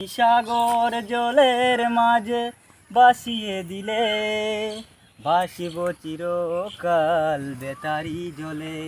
সাগর জলের মাঝে বাসিয়ে দিলে ভাসিব চিরকাল বেতারি জলে।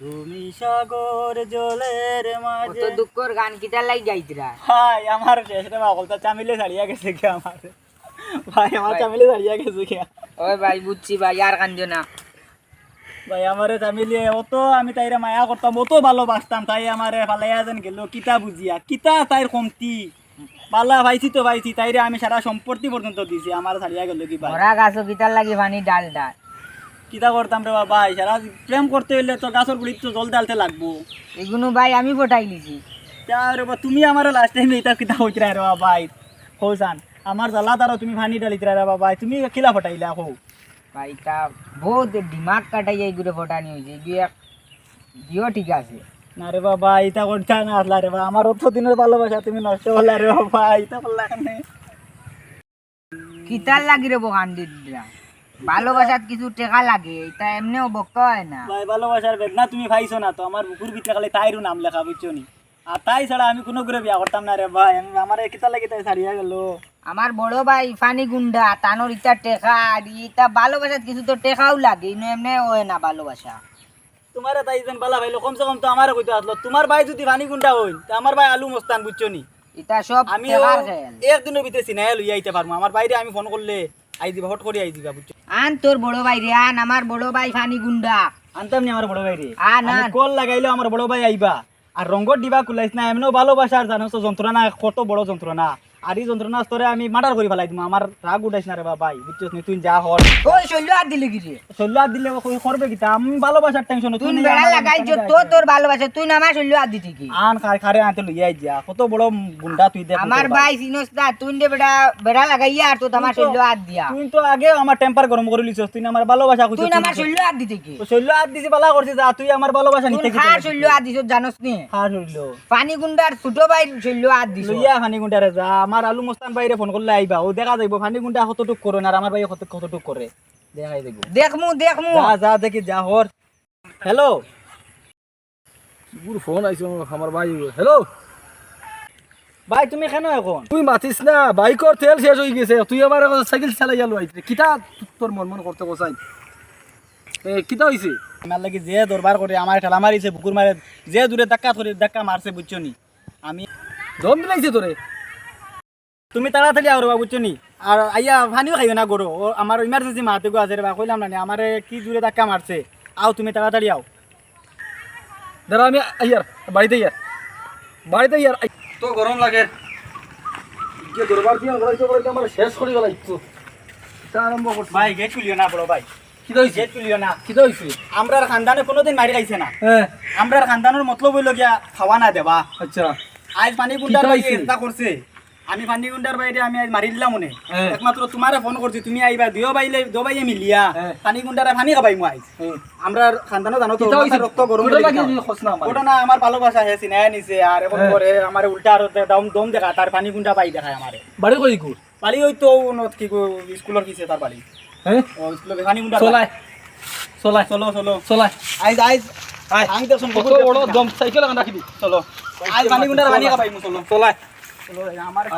তুমি সাগর জলের মাঝে দুঃখর গান কিটা লাই গাইতরা ভাই আমার শেষে মাকলটা চামিলে ছাড়িয়া গেছে কি আমার? ভাই আমার চামিলে ছাড়িয়া গেছে কি? ওই ভাই বুঝছি ভাই আর কান্দো না। ভাই আমারে চামিলে অত আমি তাইরে মায়া করতাম অত ভালোবাসতাম তাই আমারে ফালাইয়া যেন গেল। কিতা বুঝিয়া কিতা তাইর কমতি? পালা ভাইছি তো ভাইছি তাইরে আমি সারা সম্পত্তি পর্যন্ত দিছি আমার ছাড়িয়া গেল কি ভাই? মরা গাছ কিটার লাগি পানি ডাল ডাল। কিতা করতাম রে বাবা সারা প্রেম করতে হইলে তো গাছের গুড়িত তো জল ডালতে লাগবো। এগুলো ভাই আমি পটাই লিছি তা রে বাবা তুমি আমার লাস্ট টাইম এটা কিতা হইতরা রে বাবা ভাই? হৌসান আমার জ্বালা তারও তুমি ফানি ডালিতরা রে বাবা তুমি কিলা ফটাইলা হো। তা বহুত দিমাগ কাটাই এইগুলো ফটানি হয়েছে এগুলো দিও ঠিক আছে। না রে বাবা করতে না আসলা রে বাবা আমার অত দিনের ভালোবাসা তুমি নষ্ট করলা রে বাবা ইটা করলা কেনে? কিতার লাগি রে বোকান দিদরা। ভালোবাসাত কিছু টেকা লাগে এটা এমনিও বক্ত হয় না। ভাই ভালোবাসার বেদনা তুমি ভাইছো না তো আমার বুকুর ভিতরে খালি তাইরও নাম লেখা বুঝছ নি? আর তাই ছাড়া আমি কোনো করে বিয়া করতাম না রে ভাই আমি আমার কিতা লাগে তাই ছাড়িয়া গেল। আমার বড় ভাই ফানি গুন্ডা তানোর ইটা টেকা আর ইটা ভালোবাসাত কিছু তো টেকাও লাগে ইনো এমনি হয় না ভালোবাসা। তোমার তাই যেন বালা ভাইলো কমসে কম তো আমার কইতে আসলো। তোমার ভাই যদি ভানি গুন্ডা হইন তা আমার ভাই আলু মস্তান বুঝছ নি? এটা সব আমি একদিনের ভিতরে চিনাই লইয়া আইতে পারব আমার বাইরে আমি ফোন করলে আই দিবা হট করে আই দিবা বুঝছ? আন তোর বড় ভাই রে আন আমার বড় ভাই ফানি গুন্ডা। আনতাম নি আমার বড় ভাই রে আ না আমি কল লাগাইলে আমার বড় ভাই আইবা। আর রঙ্গর দিবা কুলাইছ না এমনও ভালোবাসা আর জানো তো যন্ত্রণা কত বড় যন্ত্রণা। আর এই যন্ত্রণা স্তরে আমি মার্ডার করে ফেলাই দিম। আমার রাগ উঠাইছ না রে বা ভাই বুঝছিস নি? তুই যা হর ওই শৈল আর দিলে কি রে শৈল আর দিলে কই করবে কি? তা? আমি ভালোবাসার টেনশন তুই বেড়া লাগাই যে তো তোর ভালোবাসা তুই না আমার শৈল আর দিতে কি? আন খারে খারে আনতে লইয়া যা কত বড় গুন্ডা তুই দেখ আমার ভাই সিনোস না তুই দে বেড়া বেড়া লাগাইয়া আর তো আমার শৈল আর দিয়া। তুই তো আগে আমার টেম্পার গরম করে লিছস তুই না আমার ভালোবাসা তুই কইছিস না আমার শৈল আর দিতে কি? শৈল আর দিছি বালা করছিস যা তুই আমার ভালোবাসা তুই নিতে কি খার শৈল আর দিছ জানোস নি? হ্যাঁ শৈল পানি গুন্ডার ছোট ভাই শৈল আর দিছ লইয়া ফানি গুন্ডারে যা আমার আলু মস্তান বাইরে ফোন করলে আইবা। ও দেখা যাইব ফানি গুন্ডা কতটুক করে না আর আমার ভাই কতটুক করে? দেখাই দেখব দেখমু দেখমু। যা যা দেখি যা হর। হ্যালো গুর ফোন আইছো আমার ভাই হ্যালো ভাই তুমি কেন এখন? তুই মাতিস না? বাইকর তেল শেষ হয়ে গেছে। তুই আমার এখন সাইকেল চালাই গেল আইতে কিতা তোর মন মন করতে কোসাই এ কিতা হইছে আমার লাগি যে দরবার করে আমার ঠেলা মারিছে বুকুর মারে যে দূরে ধাক্কা ধরে ধাক্কা মারছে বুঝছ নি? আমি দম দিলাইছে তোরে তুমি তাড়াতাড়ি আও রবা বুঝছ নি আর আইয়া ফানিও খাইও না গরো ও আমার ইমার্জেন্সি মাহাতে গো আছে রে বা কইলাম না আমারে কি দূরে ধাক্কা মারছে আও তুমি তাড়াতাড়ি আও দাঁড়া আমি আইয়ার বাড়িতে ইয়ার বাড়িতে ইয়ার তো গরম লাগে। যে দরবার দিয়ে গলাইতে গলাইতে আমার শেষ করে গেলাই তো তা আরম্ভ করছি ভাই। না। বড় না আমরার খানদানে কোনোদিন মারি খাইছে না? হ্যাঁ আমরার খানদানের মতলব হইল গিয়া খাওয়া না দেবা আচ্ছা। আজ পানি? এটা করছে আমি পানি গুন্ডার বাইরে আমি মারি দিলাম মনে। একমাত্র তোমারে ফোন করছি তুমি আইবা দিও বাইলে দো বাইয়ে মিলিয়া। হ্যাঁ। পানি খাবাই মু আইজ হ্যাঁ। আমরা খানদানো জানো তো রক্ত গরম ওটা না আমার। ভালোবাসা হে সিনায় নিছে আর এখন। করে আমার উল্টা আর দম দম দেখা তার পানি গুন্ডা পাই দেখায় আমারে বাড়ি কই গো বাড়ি ওই তো নত কি স্কুলের কিছে তার বাড়ি হ্যাঁ ও স্কুলে পানিগুন্ডা চলাই। চলাই। চলো চলো। চলাই। আইজ আইজ। আয় আমি দেখুন কত বড় দম সাইকেল রাখিবি চলো। আইজ পানি গুন্ডার পানি খাবাই মু চলো। চলাই।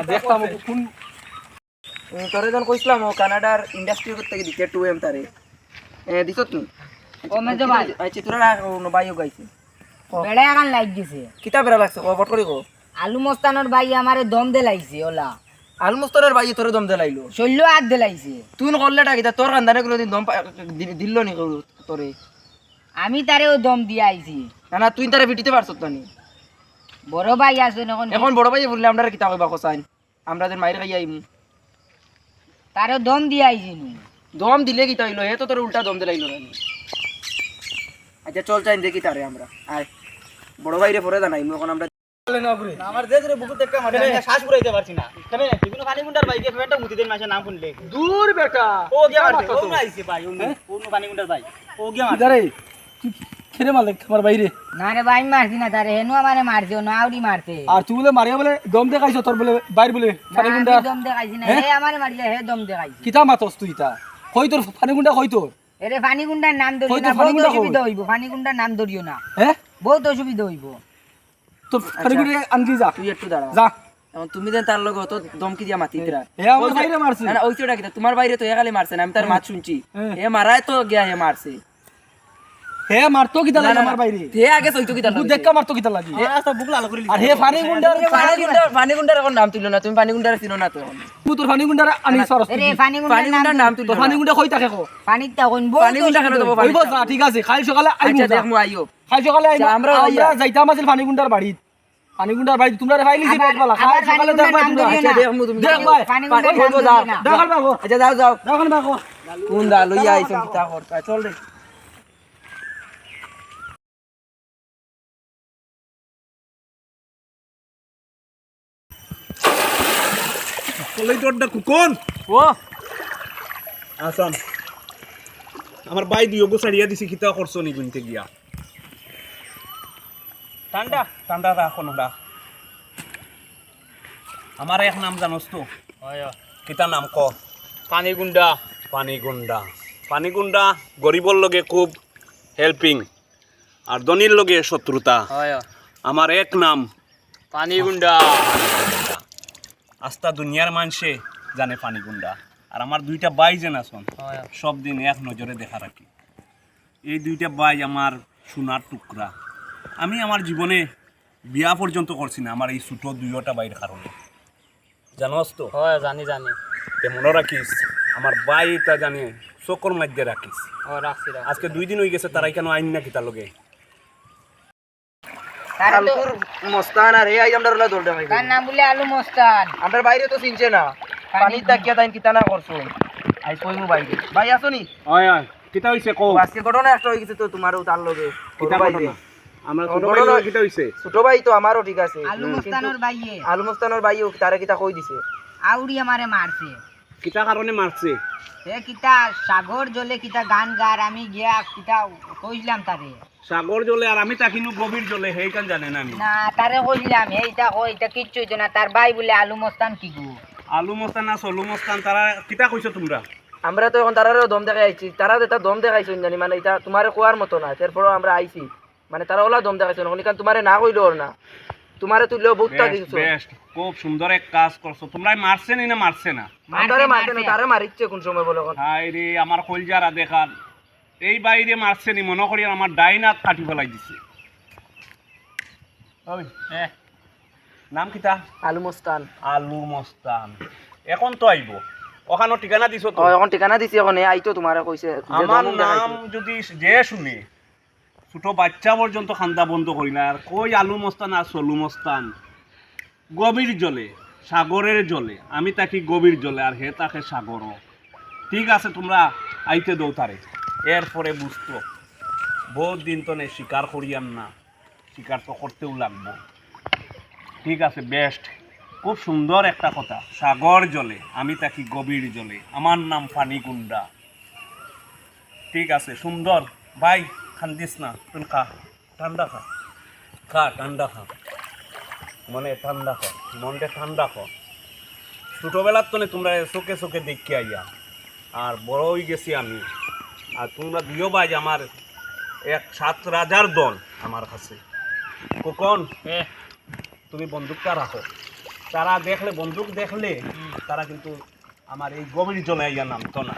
দেখতাম কোন তোরে যখন কইছিলাম ও কানাডার ইন্ডাস্ট্রি করতে দিতে টু এম তারে। তুই ও মেজো ভাই। আচ্ছা তোরা বাইও গাইছে। বেড়া এখন লাইট দিছে। কিতা বেড়া লাগছে? ও করি গো আলু মস্তানোর ভাই আমারে দম দেলাইছে ওলা। আলমস্তরের বাই তোরে দম দেলাইলো? শৈল আর দেলাইছে। তুই করলে কিতা তোর কান্দানে কোনো দিন দম দি- দিল নি তোরে? আমি তারেও দম দিয়ে আইছি না না তুই তারে পিটিতে পারছ তো নি? বড় ভাই আছে এখন এখন বড় ভাই বললে আমরা কিতা কইবা কসাইন? আমরা যে মাইর খাই আইমু। তারে দম দিয়ে আইছি নু। দম দিলে কিতা হইল? হে তো তোর উল্টা দম দিলাইলো না। আচ্ছা চল চাইন দেখি তারে আমরা। আয়। বড় ভাইরে পরে জানাইমু এখন আমরা না, আমার যে যে বুকু দেখতে মারে শ্বাস পুরাইতে পারছি না। কেন বিভিন্ন পানি গুন্ডার ভাই দিয়ে ফেটা মুতি দেন মাসে নাম শুনলে। দূর বেটা। ও গিয়া মারছে ও না আইছে ভাই ও ও গুন্ডার ভাই। ও গিয়া মারছে। দাঁড়াই তুই খেলে মারলে আমার বাইরে। না রে ভাই মারছি না তারে হেনু আমারে মারছে ও নাউরি মারছে। আর তুই বলে মারিয়া বলে দম দেখাইছ তোর বলে বাইর বলে ফানি গুন্ডা। দম দেখাইছি না হে আমারে মারলে হে দম দেখাইছি। কিতা মাতস তুই তা কই তোর ফানি গুন্ডা কই তোর? এরে ফানি গুন্ডার নাম ধরিও না তো ফানি বহুত গুন্ডা কই? অসুবিধা হইব ফানি গুন্ডার নাম ধরিও না। হ্যাঁ? বহুত অসুবিধা হইব। তোর ফানি গুন্ডা আনকি যা। তুই একটু দাঁড়া। যা। তুমি দেন তার লগে অত ধমকি দিয়া মাতি দিরা হে আমার বাইরে মারছে। না না ওই চোটা কিতা তোমার বাইরে তো মারছে না আমি তার মাত শুনছি। হ্যাঁ। এ মারায় তো গিয়া হে মারছে। হে মারতো কিতা লাগে না, আমার বাইরে? হে আগে সইতো কিতা তুই দেখা মারতো কিতা লাগি? আস্তা বুক লাল করে আর হে ফানি গুন্ডার পানি গুন্ডার পানি গুন্ডার এখন নাম তুলো না তুমি পানি গুন্ডার চিনো না তো। তুই তোর ফানি গুন্ডার আনি সরস রে পানি পানি গুন্ডার নাম তুলো তো ফানি গুন্ডা কই থাকে কো? পানির তখন পানি গুন্ডা কেন দেবো ওই বস ঠিক আছে কাল সকালে আইমু আচ্ছা। দেখমু আইও কাল সকালে আইমু আচ্ছা, আমরা আমরা। যাইতাম আছিল ফানি গুন্ডার বাড়িত। ফানি গুন্ডার বাড়িত তোমরা ফাইলি যে আবার- বলা আবার সকালে দেখবা তোমরা। আচ্ছা দেখমু তুমি দেখ ভাই। পানি পানি গুন্ডা বলব নাম যাও। বাবু আচ্ছা যাও যাও। দেখার বাবু কোন দা লইয়া আইছো কিতা করতা চল রে। কলেই তোরটা কুকন ও। আসান আমার বাই দিও গো সারিয়া দিছি কিতা করছ নি গুনতে গিয়া? ঠান্ডা ঠান্ডা রাখো না আমার এক নাম জানোস তো? কিতা নাম ক? পানি গুন্ডা পানি গুন্ডা পানি গুন্ডা গরিবর লগে খুব হেল্পিং আর ধনির লগে শত্রুতা আমার এক নাম। পানি গুন্ডা আস্তা দুনিয়ার মানুষে জানে পানি গুন্ডা। আর আমার দুইটা বাই যেন আসন সব দিন এক নজরে দেখা রাখি। এই দুইটা বাই আমার সোনার টুকরা। আমি আমার জীবনে বিয়া পর্যন্ত করছি না আমার এই ছোটো দুইটা বাইরের কারণে। জানোস তো হয় জানি জানি। তে মনে রাখিস আমার বাই এটা জানে চকর মধ্যে রাখিস। আজকে দুই দিন হয়ে গেছে তারাই কেন আইন নাকি তার লগে? কালকুর মস্তান আর আই আমরা রলা দৌড় তার নাম বলে আলু মস্তান। আমরা বাইরে তো চিনছে না। পানি তাকিয়া তাই কিতা না করছ? আই কইমু বাইরে। ভাই আসো নি। হয় হয়। কিতা হইছে কও? আজকে ঘটনা একটা হয়ে গেছে তো তোমারও তার লগে। কিতা ভাই ঘটনা? আমার ঘটনা- ছোট ভাই লগে কিতা হইছে? ছোট ভাই তো আমারও ঠিক আছে। আলু মস্তানোর বাইয়ে। আলু মস্তানোর ভাইও তারে কিতা কই দিছে। আউরি আমারে মারছে কিতা কারণে মারছে এ কিতা সাগর জলে কিতা গান গার আমি গিয়া কিতা কইলাম তারে সাগর জলে আর আমি তাকিনু গভীর জলে সেইখান জানে না আমি। না তারে কইলাম এইটা কই এটা কিচ্ছু হইতো না। তার ভাই বলে আলু মস্তান কি গো? আলু মস্তান না সলু মস্তান তারা কিতা কইছো তোমরা? আমরা তো এখন তারারও দম দেখাই আইছি। তারা এটা দম দেখাইছো জানি মানে এটা তোমারে কোয়ার মতো না। তারপরও আমরা আইছি। মানে তারা ওলা দম দেখাইছো না কারণ তোমারে না কইলো না। তোমারে তুইলেও বহুত বেস্ট দিছো। বেস্ট খুব সুন্দর এক কাজ করছ। তোমরা মারছে নি মারছে না? মারছে না তারে মারিচ্ছে কোন সময় বলো এখন। হাই রে আমার কলজারা দেখান। এই বাইরে মারছে নি মনে করি আমার ডাইনাত কাটি ফেলাই দিছে। নাম কিতা আলু মস্তান। আলু মস্তান। এখন তো আইব। ওখানো ঠিকানা দিছো তো? এখন ঠিকানা দিছি এখন এ আইতো তোমারে কইছে। আমার নাম যদি যে শুনে ছোট বাচ্চা পর্যন্ত খান্দা বন্ধ করি না আর কই আলু মস্তান আর সলু মস্তান? গভীর জলে সাগরের জলে আমি তাকি গভীর জলে আর হে তাকে সাগরও ঠিক আছে তোমরা আইতে দৌ তারে। এরপরে বুঝতো বহুত দিন তো নেই শিকার করিয়াম না, শিকার তো করতেও লাগবো। ঠিক আছে বেস্ট খুব সুন্দর একটা কথা, সাগর জলে, আমি তাকি গভীর জলে, আমার নাম ফানিকুন্ডা ঠিক আছে, সুন্দর। ভাই, খান্দিস না, তুই খা, ঠান্ডা খা। খা, ঠান্ডা খা। মনে ঠান্ডা খা, মনটা ঠান্ডা খা। ছোটোবেলার তো তোমরা চোখে চোখে দেখি আইয়া। আর বড় হয়ে গেছি আমি। আর তোমরা দুইও ভাই আমার এক সাত রাজার দল আমার কাছে। কোকন তুমি বন্দুকটা রাখো। তারা দেখলে বন্দুক দেখলে তারা কিন্তু আমার এই গভীর জলে আইয়া নামতো না।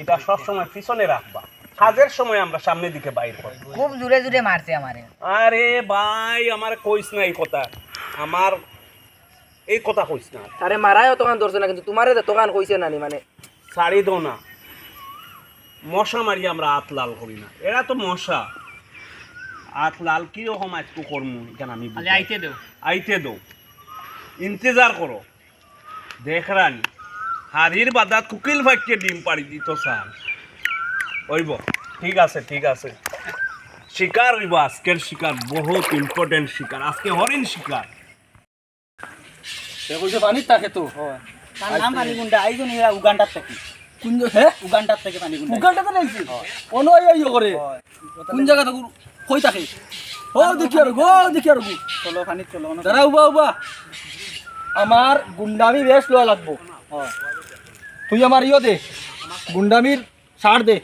এটা সবসময় পিছনে রাখবা। কাজের সময় আমরা সামনের দিকে বাইর করব। খুব জোরে জোরে মারছে আমারে। আরে ভাই আমার কইস না এই কথা। আমার এই কথা কইস না। তারে মারায়ও তখন ধরছে না কিন্তু তোমারে তখন কইছে নানি মানে। ছাড়ি দো না। মশা মারি আমরা আত লাল করি না। এরা তো মশা। আত লাল কি রকম আজকে করমু কেন আমি আইতে দেও। আইতে দো ইন্তজার করো। দেখ রানি হারির বাদা কুকিল ভাগ্যে ডিম পাড়ি দিত সার ওইব ঠিক আছে ঠিক আছে। শিকার হইব আজকের শিকার বহুত ইম্পর্টেন্ট শিকার। আজকে হরিণ শিকার। সে কইছে পানি থাকে তো। তার নাম পানি গুন্ডা আইজন এরা উগান্ডার থেকে। কোন জা- হে উগান্ডার থেকে পানি গুন্ডা উগানটা তো নাইছে। করে। কোন জায়গা থেকে কই থাকে? ও দেখি আর গো দেখি আর। গো চলো পানি চলো দাঁড়া উবা উবা। আমার গুন্ডামি বেশ লওয়া লাগবো। তুই আমার ইয়ে দে গুন্ডামির ছাড় দে।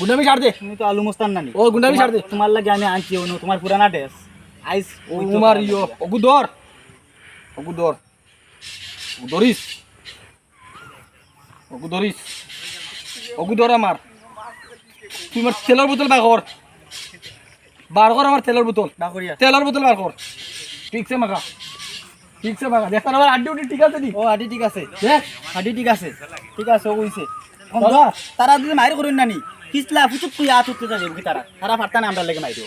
গুন্ডামি ছাড় দে। তুমি তো আলু মস্তান নানি। ও গুন্ডামি ছাড় দে। তোমার লাগে আমি আনছি অনু তোমার পুরানা ড্রেস। আইস ও তোমার ইয়ে ওগু ধর ওগু ধর ওগু ধরিস ওগু ধরিস ওগু ধর আমার তুই আমার তেলের বোতল বার কর বার কর আমার তেলের বোতল। তেলের বোতল বার কর ঠিকছে মাখা। ঠিকছে মাখা। দেখ আমার আড্ডি উড্ডি ঠিক আছে নি? ও হাডি ঠিক আছে। দেখ হাডি ঠিক আছে। ঠিক আছে ও কইছে তারা যদি মাইর করুন নানি কিসলা ফুচুক তুই আত উঠতে যাবে কি তারা তারা পারতা না আমরা লেগে মাইরো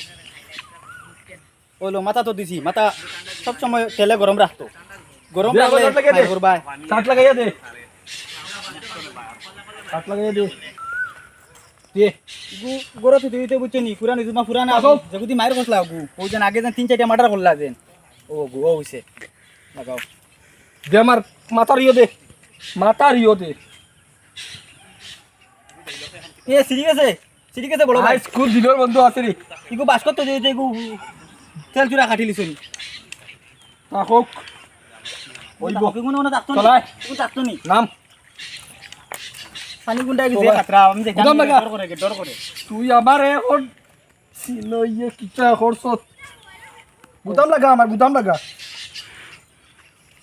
ওইলো মাথা তো দিছি। মাথা সব সময় তেলে গরম রাখতো গরম রাখলে করবা শার্ট লাগাইয়া দে। শার্ট লাগাইয়া দে দে গরো তুই দিতে বুঝছ নি? পুরানি তোমার পুরানা আগো। যদি মাইর করলা গু। ওই যেন আগে যেন তিন চারটা মার্ডার করলা যেন। ও গু ও হইছে লাগাও দে আমার মাথার ইয়ে দে। মাথার ইয়ে দে। এ সিরি গেছে সিরি গেছে বড় ভাই স্কুল দিলের বন্ধু আছে রে ইগু বাস করতে দিতে ইগু তেল চুরা কাটি লিছুন থাকুক ওই ওইব কোনো। নি। ইগু থাকতো নি। নাম পানি গুন্ডা গেছে বাবা। খাতরা আমি দেখি গুদাম লাগা। ডর করে ডর করে তুই আমার এখন ছিল কিটা করছ গুদাম লাগা আমার গুদাম লাগা।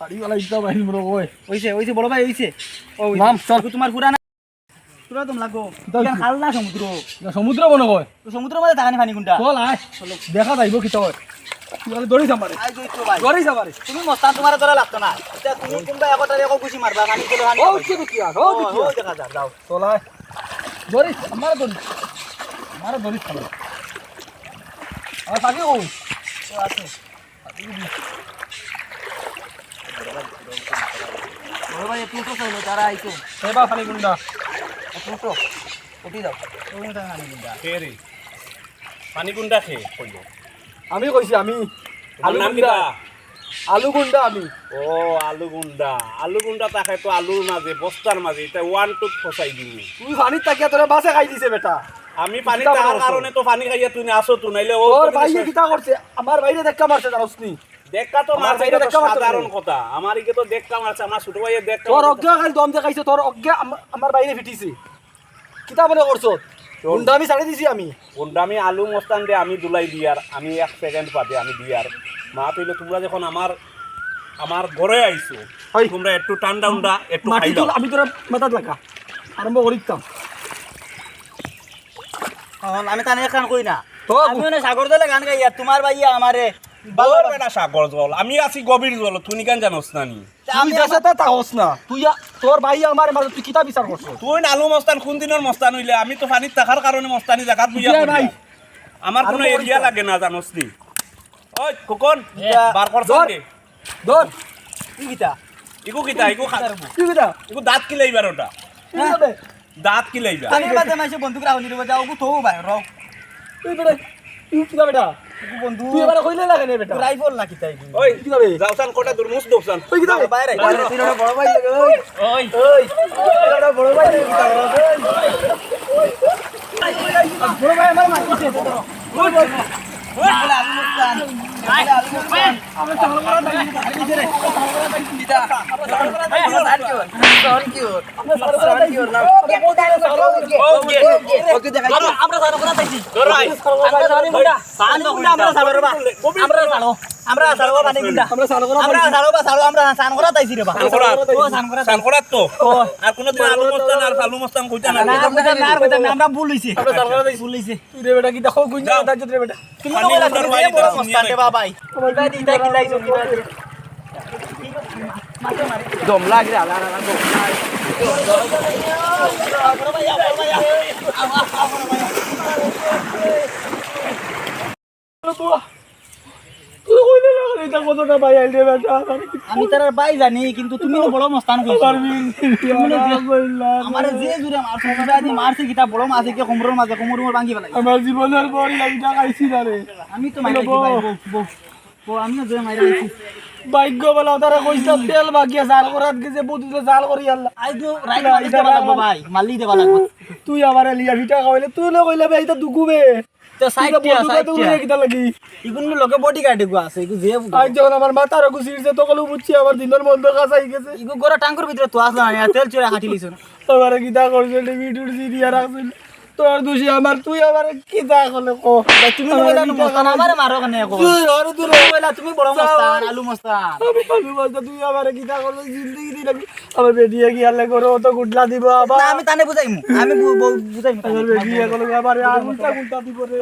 বাড়িওয়ালা ইটা বাহিনী ওই। ওইছে ওইছে বড় ভাই ওইছে। ও নাম, চল। ইগু তোমার পুরানা পুরা তোম লাগো। চল। ইখান খাল না সমুদ্র। না, সমুদ্র হয় তো সমুদ্র মধ্যে থাকানি পানি গুন্ডা চল আয়। দেখা যাইব কিটা হয় তুমি মস্তান তোমার ধরা লাগতো না। এটা তুমি কোনবা একটারে এক গুছি মারবা পানি কলো হানি ও কি কি আর ও কি দেখা যা যাও। চল দৌড়িস আমারে দৌড়িস আমারে দৌড়িস খাবে আর থাকে ও আছে। বড় ভাই একটু তো চাইলো তারা আইতো সেবা খালি গুন্ডা একটু তো উঠি যাও ওই মতো গুন্ডা খে পানি গুন্ডা খে কইল আমি কইছি আমি আলু গুন্ডা আলু গুন্ডা আমি। ও আলু গুন্ডা আলু গুন্ডা তাকে তো আলুর মাঝে বস্তার মাঝে এটা ওয়ান টু ফসাই দিবি। তুই পানির তাকিয়া তোরে বাসে খাই দিছে বেটা। আমি পানি তার? কারণে তো পানি খাইয়া তুই আসো তুই নাইলে ও তোর তো ভাই কিছু- কিতা করছে আমার বাইরে দেখা মারছে জানোস নি দেখা তো মারছে এটা তো সাধারণ কথা। আমার ইকে তো দেখা মারছে আমার ছোট ভাইয়ের দেখা তোর অজ্ঞা খালি দম দেখাইছে তোর অজ্ঞা আম- আমার বাইরে ফিটিছে। কিতা মনে করছ গুন্ডা আমি ছাড়ে দিছি আমি। কোনটা আমি আলু মস্তান দিয়ে আমি দুলাই দিয়ার আমি এক সেকেন্ড পাতে আমি দিয়ার মা তুইলে তোমরা যখন আমার আমার ঘরে আইছো হয়। তোমরা একটু ঠান্ডা উন্ডা একটু মাটি দাও আমি তোরা মাথাত লাগা। আরম্ভ করিতাম আমি তানে কান কই না তো আমি মানে সাগর দলে গান গাই আর তোমার ভাইয়া আমারে বল বেটা সাগর জল আমি আছি গভীর জল তুই কেন জানোস না নি? আমি দেশে তাহস না। তুই তোর ভাই আমার মাঝে তুই কিতা বিচার করছ তুই মস্তান কোন দিনের মস্তান হইলে? আমি তো পানির থাকার কারণে মস্তানি জায়গা বুঝিয়া বুঝিয়া আমার কোনো এরিয়া লাগে না জানোস নি? ওই কোকন বার কি কিতা? কি কিতা দাঁত কি লাইবার ওটা? দাঁত কি লাইবা আমি বাদে মাইছে বন্দুক রাখনি রে যাও গু তো ভাই রও তুই বেটা তুই কিতা বেটা? বন্ধু তুই এবারে কইলে লাগে না বেটা রাইফল না কিতাই ওই কি কিতা বে যাওসান কোটা দুরমুস দোকসান তুই কিতা বে বাইরে বাইরে। তুই ওটা বড় ভাই লাগে ওই ওই ওই বড় ভাই কিতা বড় ভাই আমার মুস্তান আমি চাল করা দাই আমরা আমরা সারা করা তাইছি দরাই আমরা সারা গুন্ডা সান গুন্ডা আমরা সারা রে বা আমরা সারা আমরা সারা পানি গুন্ডা আমরা চাল করা আমরা সারা বা সারা আমরা সান করা তাইছি রে বা সানকরা ও সান করা সানকরা তো আর কোনদিন আলু মস্তান আর আলু মস্তান কইতা না না কইতা না কইতা না আমরা ভুল হইছে আমরা চাল করা দাই ভুল হইছে তুই রে বেটা কি দেখো গুঞ্জা যাও। দাজ রে বেটা তুমি বাড়ি বড় কইলে না এটা কতটা ভাই আইল রে বেটা আমি তার বাই জানি কিন্তু তুমি বড় মস্তান আমার যে জুরে মারছো কিটা বড় মাছে কি কোমরের মাঝে কোমরের ভাঙি ফেলাই আমার জীবনের রে। আমি তো মাইরা আমিও যে মাইরা ভাগ্য বলা তারা কইছে তেল বাগিয়া জাল করাত গেছে বুঝতে জাল করি আল্লাহ। আই তো রাইট মালি দেবা লাগবো ভাই মালি দেবা লাগবো। তুই আমার লিয়া ভিটা খাওয়াইলে তুই না কইলে বে এটা দুকুবে। তো সাইডটিয়া সাইডটিয়া কিটা লাগি। ইগুন লগে বডি গার্ড গো আছে ইগু যে আজ যখন আমার মাথার গুছিয়েছে তখন বুঝছি আমার দিনের গেছে। ইগু গোরা টাঙ্কুর ভিতরে তো আসলা না তেল চুরা হাঁটি লিছো আমার কিতা করছে সিরিয়া রাখছিল তোর দোষী আমার তুই আমার কিতা করলে কো? তুমি কইলা না মস্তান আমারে মারো কেন কো? তুই আর তুই কইলা তুমি বড় মস্তান আলু মস্তান। আমি বলতে তুই আমার কিতা করলে দি দিলাম আমার বেটিয়ে কি আলে করো তো গুডলা দিব আবার। না আমি তানে বুঝাইমু। আমি বুঝাইমু আমার বেডিয়া আবার আর উল্টা উল্টা দিব রে।